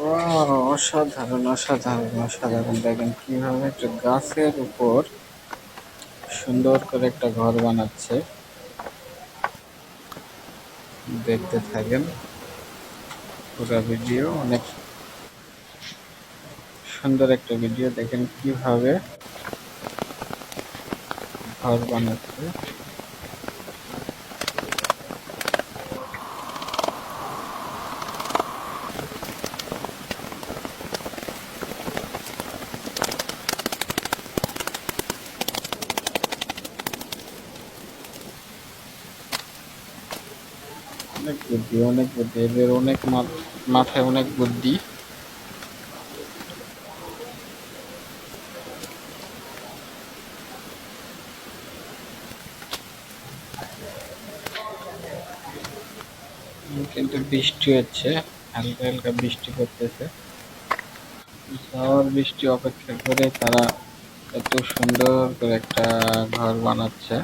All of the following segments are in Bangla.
অসাধারণ অসাধারণ অসাধারণ। দেখেন কীভাবে একটা গাছের উপর সুন্দর করে একটা ঘর বানাচ্ছে। দেখতে থাকেন, পুরো ভিডিও অনেক সুন্দর একটা ভিডিও দেখেন কীভাবে ঘর বানাচ্ছে। অনেক বুদ্ধি অনেক বুদ্ধি, এদের অনেক মাথায় অনেক বুদ্ধি। কিন্তু বৃষ্টি হচ্ছে, হালকা হালকা বৃষ্টি করতেছে ঝড় বৃষ্টি অপেক্ষা করে তারা এত সুন্দর করে একটা ঘর বানাচ্ছে।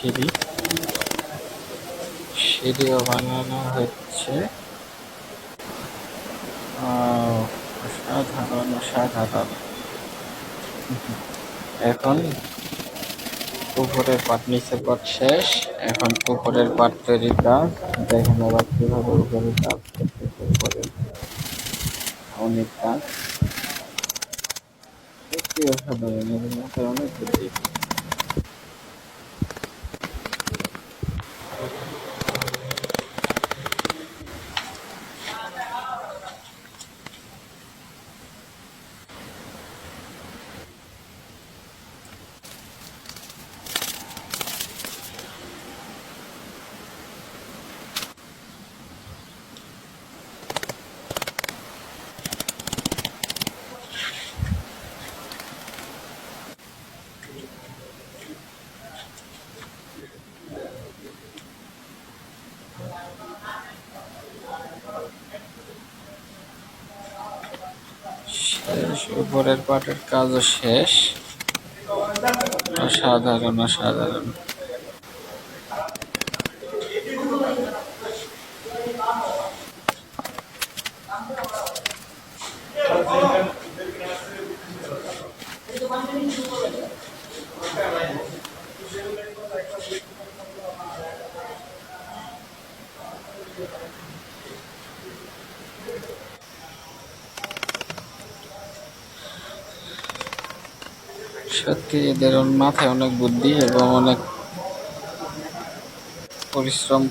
সিঁড়ি। সিঁড়িও বানানো হচ্ছে। অসাধারণ অসাধারণ। এখন উপরের পাট নিচে পাট শেষ। এখন উপরের পাট তৈরির কাজ। দেখেন আবার কীভাবে উপরের কাজ করতেছে উপরে অনেক কাজ। অনেক বুদ্ধি শেষ উপরের পাটের কাজও শেষ। অসাধারণ অসাধারণ। সত্যি, এদের মাথায় অনেক বুদ্ধি এবং অনেক পরিশ্রম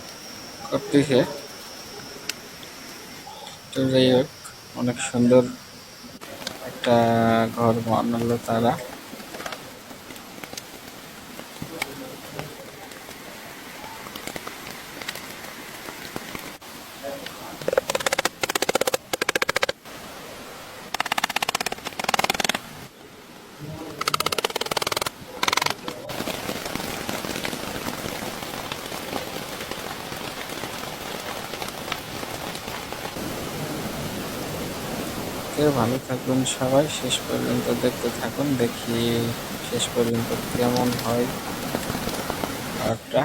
করতেছে। তো যাই হোক, অনেক সুন্দর একটা ঘর বানালো তারা। থেকে ভালো থাকবেন সবাই। শেষ পর্যন্ত দেখতে থাকুন দেখি শেষ পর্যন্ত কেমন হয়। আরটা